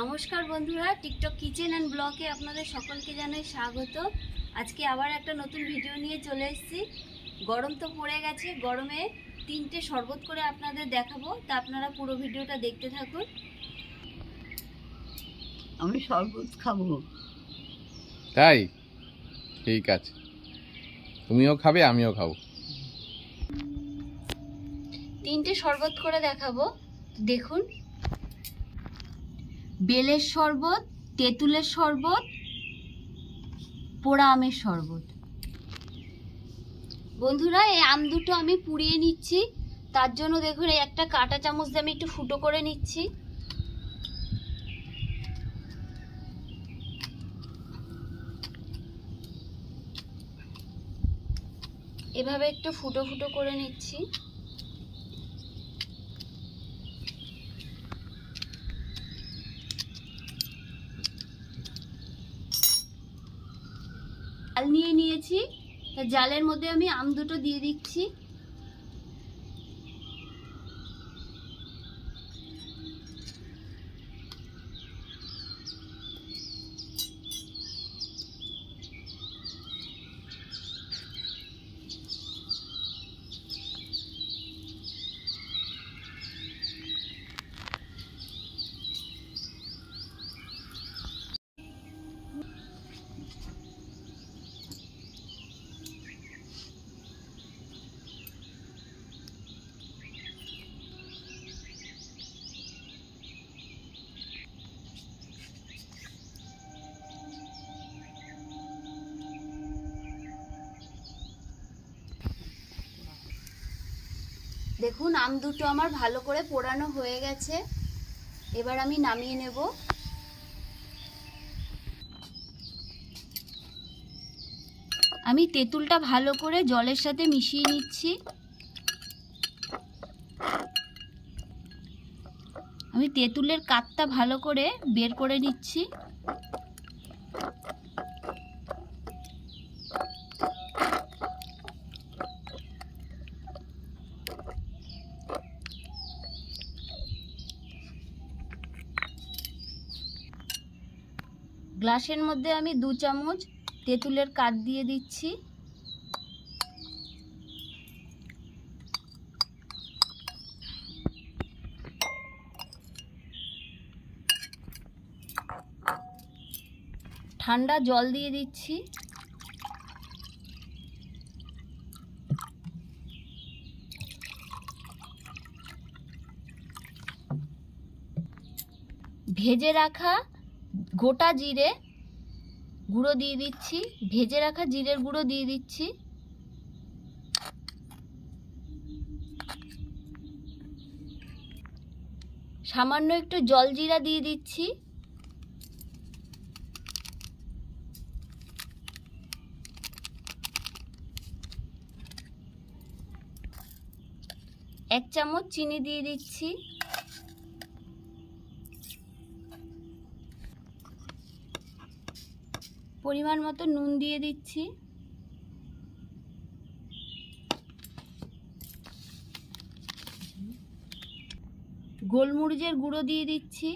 নমস্কার বন্ধুরা TikTok kitchen and ব্লগে আপনাদের সকলকে জানাই স্বাগত। আজকে আবার একটা নতুন ভিডিও নিয়ে চলে এসেছি। গরম তো পড়ে গেছে গরমে তিনটে শরবত করে আপনাদের দেখাবো তা আপনারা পুরো ভিডিওটা দেখতে থাকুন। আমি শরবত খাব। তাই? ঠিক আছে। তুমিও খাবে আমিও খাব। তিনটে শরবত করে দেখাবো। দেখুন। বেলের শরবত, তেঁতুলের শরবত পোড়া আমের শরবত। বন্ধুরা, এই আম দুটো আমি পুড়িয়ে নিচ্ছি। তার জন্য দেখুন, এই একটা কাঁটা চামচ দিয়ে আমি একটু ফুটো করে নিচ্ছি। এভাবে একটু ফুটো ফুটো করে নিচ্ছি জাল নিয়ে নিয়েছি তা জালের মধ্যে আমি আম দুটো দিয়ে দিচ্ছি। দেখুন, আম দুটো আমার ভালো করে পোড়ানো হয়ে গেছে। এবার আমি নামিয়ে নেব। আমি তেঁতুলটা ভালো করে জলের সাথে মিশিয়ে নিচ্ছি। আমি তেঁতুলের কাতটা ভালো করে বের করে নিচ্ছি। গ্লাসের মধ্যে আমি দু চামচ তেঁতুলের কাঠ দিয়ে দিচ্ছি। ঠান্ডা জল দিয়ে দিচ্ছি। ভেজে রাখা গোটা জিরে গুঁড়ো দিয়ে দিচ্ছি, ভেজে রাখা জিরের গুঁড়ো দিয়ে দিচ্ছি। সামান্য একটু জল জিরা দিয়ে দিচ্ছি। এক চামচ চিনি দিয়ে দিচ্ছি। পরিমাণ মতো নুন দিয়ে দিচ্ছি। গোলমরিচের গুঁড়ো দিয়ে দিচ্ছি।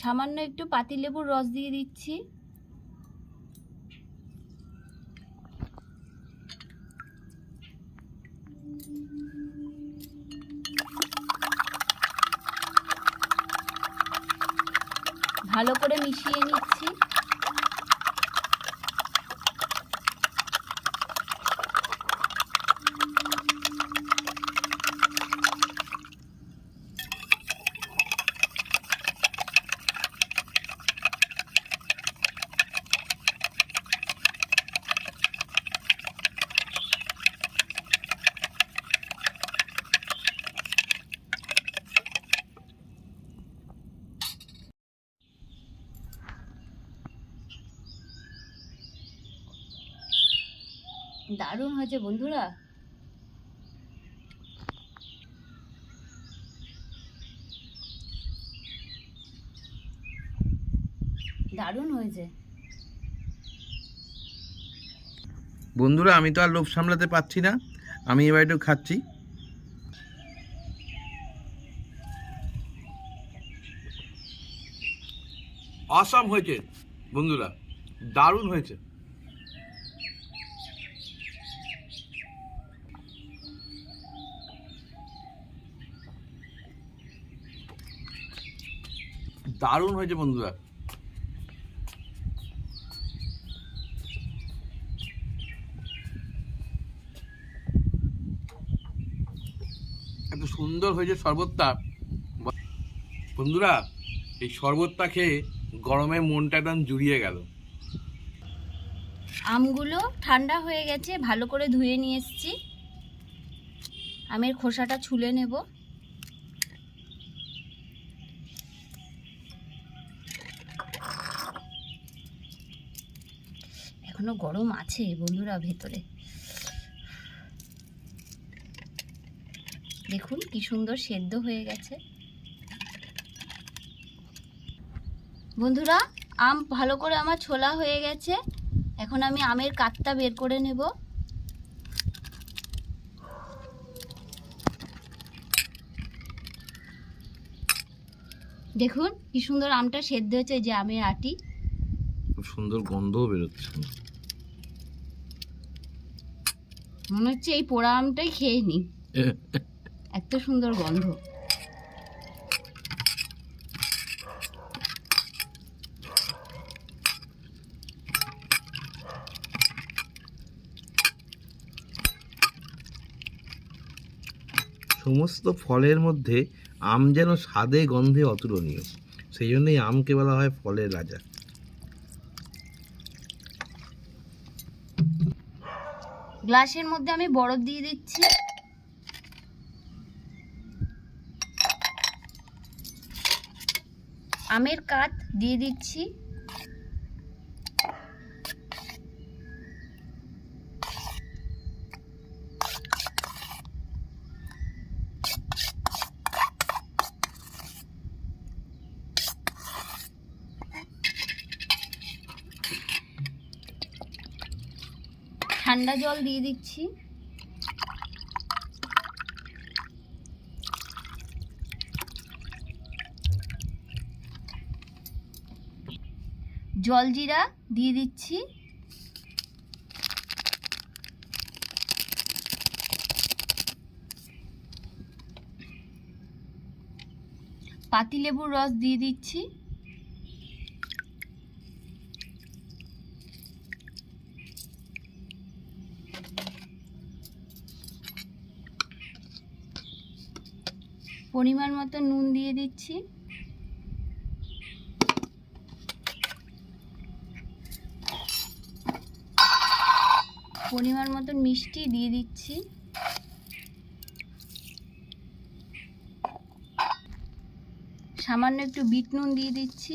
সামান্য একটু পাতিলেবুর রস দিয়ে দিচ্ছি ভালো করে মিশিয়ে নিচ্ছি। দারুণ হয়েছে বন্ধুরা। দারুণ হয়েছে। বন্ধুরা আমি তো আর লোভ সামলাতে পারছি না। আমি এবার একটু খাচ্ছি। আসাম হয়েছে। বন্ধুরা দারুণ হয়েছে। দারুণ হয়েছে বন্ধুরা। এত সুন্দর হয়েছে শরবতটা। বন্ধুরা, এই শরবতটা খেয়ে গরমে মনটা একদম জুড়িয়ে গেল। আমগুলো ঠান্ডা হয়ে গেছে, ভালো করে ধুয়ে নিয়ে এসেছি। আমের খোসাটা ছুলে নেব। এখনও গরম আছে বন্ধুরা ভেতরে। দেখুন কি সুন্দর সেদ্ধ হয়ে গেছে। বন্ধুরা, আম ভালো করে আমার ছোলা হয়ে গেছে। এখন আমি আমের কাতটা বের করে নেব। দেখুন কি সুন্দর আমটা সেদ্ধ হয়েছে যে আমের আটি। খুব সুন্দর গন্ধও বেরোচ্ছে। মনে হচ্ছে এই পোড়া আমটাই খেয়ে নি। এত সুন্দর গন্ধ। সমস্ত ফলের মধ্যে আম যেন স্বাদে গন্ধে অতুলনীয়। সেই জন্যই আমকে বলা হয় ফলের রাজা। গ্লাসের মধ্যে আমি বরফ দিয়ে দিচ্ছি। আমের কাত দিয়ে দিচ্ছি। ঠান্ডা জল দিয়ে দিচ্ছি। জলজিরা দিয়ে দিচ্ছি। পাতিলেবুর রস দিয়ে দিচ্ছি। পরিমাণ মতো নুন দিয়ে দিচ্ছি। পরিমাণ মতো মিষ্টি দিয়ে দিচ্ছি। সামান্য একটু বিট নুন দিয়ে দিচ্ছি।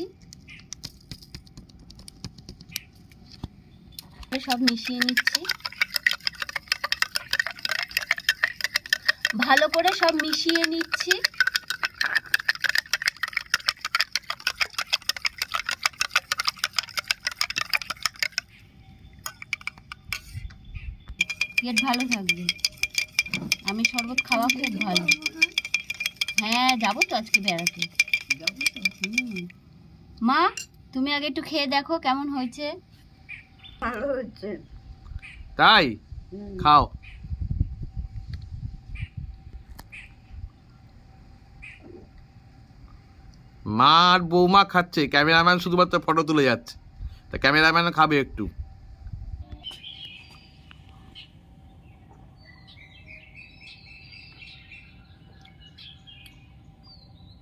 সব মিশিয়ে নিচ্ছি। ভালো করে সব মিশিয়ে নিচ্ছি। পেট ভালো থাকবে। আমি শরবত খাওয়া খুব ভালো। হ্যাঁ যাব তো আজকে বেড়াতে। মা তুমি আগে একটু খেয়ে দেখো কেমন হয়েছে। ভালো হচ্ছে তাই? খাও। মা আর বৌমা খাচ্ছে। ক্যামেরাম্যান শুধুমাত্র ফটো তুলে যাচ্ছে। তা ক্যামেরাম্যান খাবে একটু।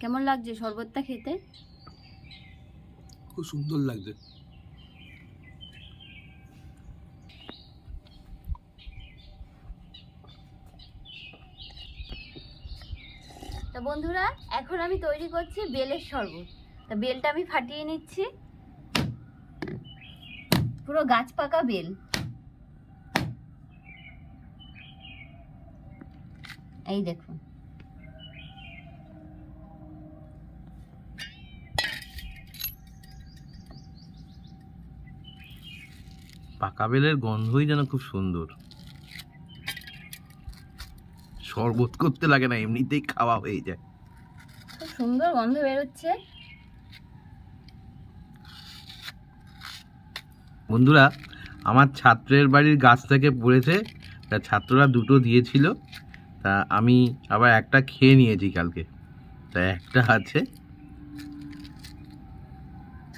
কেমন লাগছে শরবতটা খেতে? খুব সুন্দর লাগছে। তা বন্ধুরা এখন আমি তৈরি করছি বেলের শরবত। তা বেলটা আমি ফাটিয়ে নিচ্ছি। পুরো গাছ পাকা বেল। এই দেখুন। পাকা বেলের গন্ধই যেন খুব সুন্দর। শরবত করতে লাগে না এমনিতেই খাওয়া হয়ে যায়। খুব সুন্দর গন্ধ বেরোচ্ছে। বন্ধুরা আমার ছাত্রের বাড়ির গাছ থেকে পড়েছে তা ছাত্ররা দুটো দিয়েছিল তা আমি আবার একটা খেয়ে নিয়েছি কালকে। তা একটা আছে।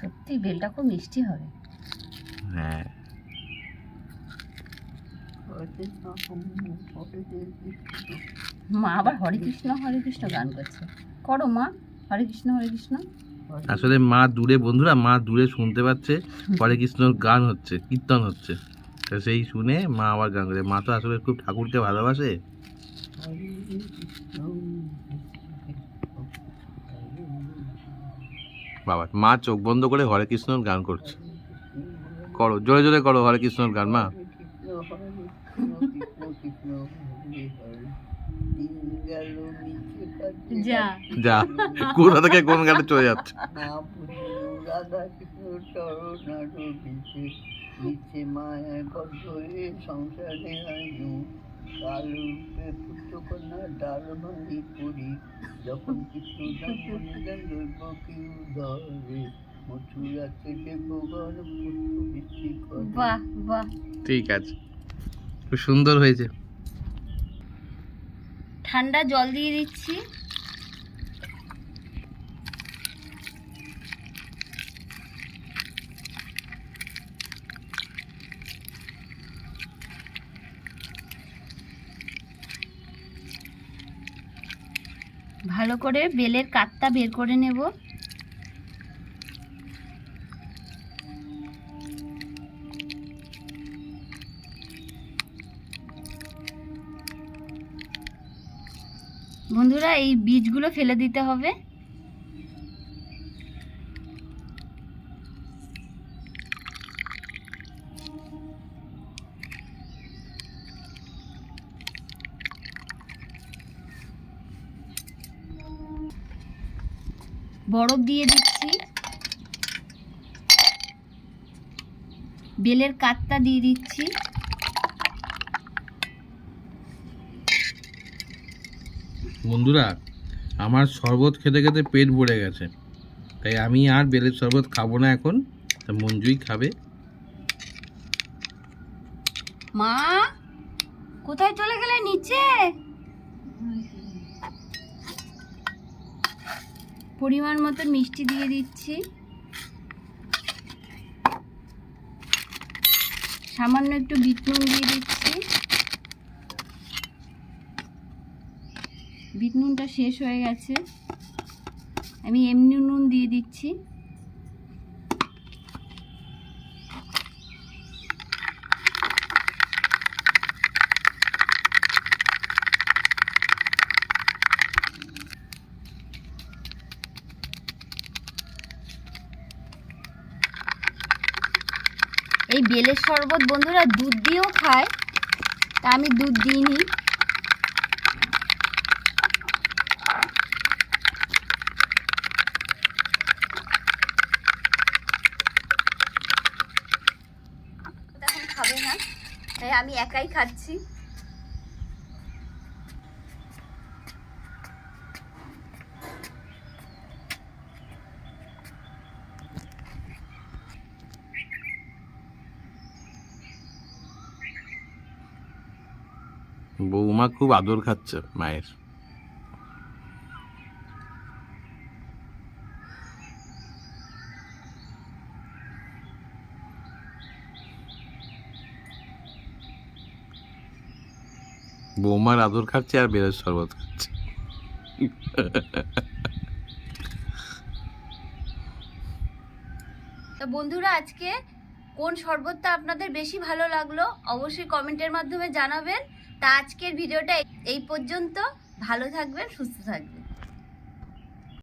সত্যি বেলটা খুব মিষ্টি হবে। হ্যাঁ। মা আবার হরে কৃষ্ণ হরে কৃষ্ণ গান করছে। করো মা, হরে কৃষ্ণ হরে কৃষ্ণ। আসলে মা দূরে, বন্ধুরা, মা দূরে শুনতে পাচ্ছে, হরে কৃষ্ণর গান হচ্ছে, কীর্তন হচ্ছে। তো সেই শুনে মা আবার গান করে। মা তো আসলে খুব ঠাকুরকে ভালোবাসে। বাবা, মা চোখ বন্ধ করে হরে কৃষ্ণর গান করছে। করো, জোরে জোরে করো হরে কৃষ্ণর গান, মা। যা। কোথা থেকে কোন চলে যাচ্ছে? সংসারে আইনু কালরূপে পুত্রকন্যা ডাল ভাঙি করি যখন দৈব কেউ ধরে মথুরা থেকে ভগবান পুত্র বৃষ্টি করে বাহ বাহ। ঠিক আছে। খুব সুন্দর হয়েছে। ঠান্ডা জল দিয়ে দিচ্ছি। ভালো করে বেলের কাতটা বের করে নেব। বন্ধুরা এই বীজগুলো ফেলে দিতে হবে। বরফ দিয়ে দিচ্ছি। বেলের কাতটা দিয়ে দিচ্ছি। বন্ধুরা, আমার শরবত খেতে খেতে পেট ভরে গেছে। তাই আমি আর বেলের শরবত খাব না এখন। তা মঞ্জুই খাবে। মা, কোথায় চলে গেলে নিচে? পরিমাণ মতো মিষ্টি দিয়ে দিচ্ছি। সামান্য একটু বিট দিয়ে দিচ্ছি। বিট নুনটা শেষ হয়ে গেছে। আমি এমনি নুন দিয়ে দিচ্ছি। এই বেলের শরবত বন্ধুরা দুধ দিয়েও খায়, তা আমি দুধ দিইনি এখন খাবে না তাই আমি একাই খাচ্ছি। বৌমা খুব আদর খাচ্ছে মায়ের। বৌমার আদর খাচ্ছে আর বেলের শরবত খাচ্ছে। বন্ধুরা, আজকে কোন শরবতটা আপনাদের বেশি ভালো লাগল অবশ্যই কমেন্টের মাধ্যমে জানাবেন। তা আজকের ভিডিওটা এই পর্যন্ত। ভালো থাকবেন, সুস্থ থাকবেন।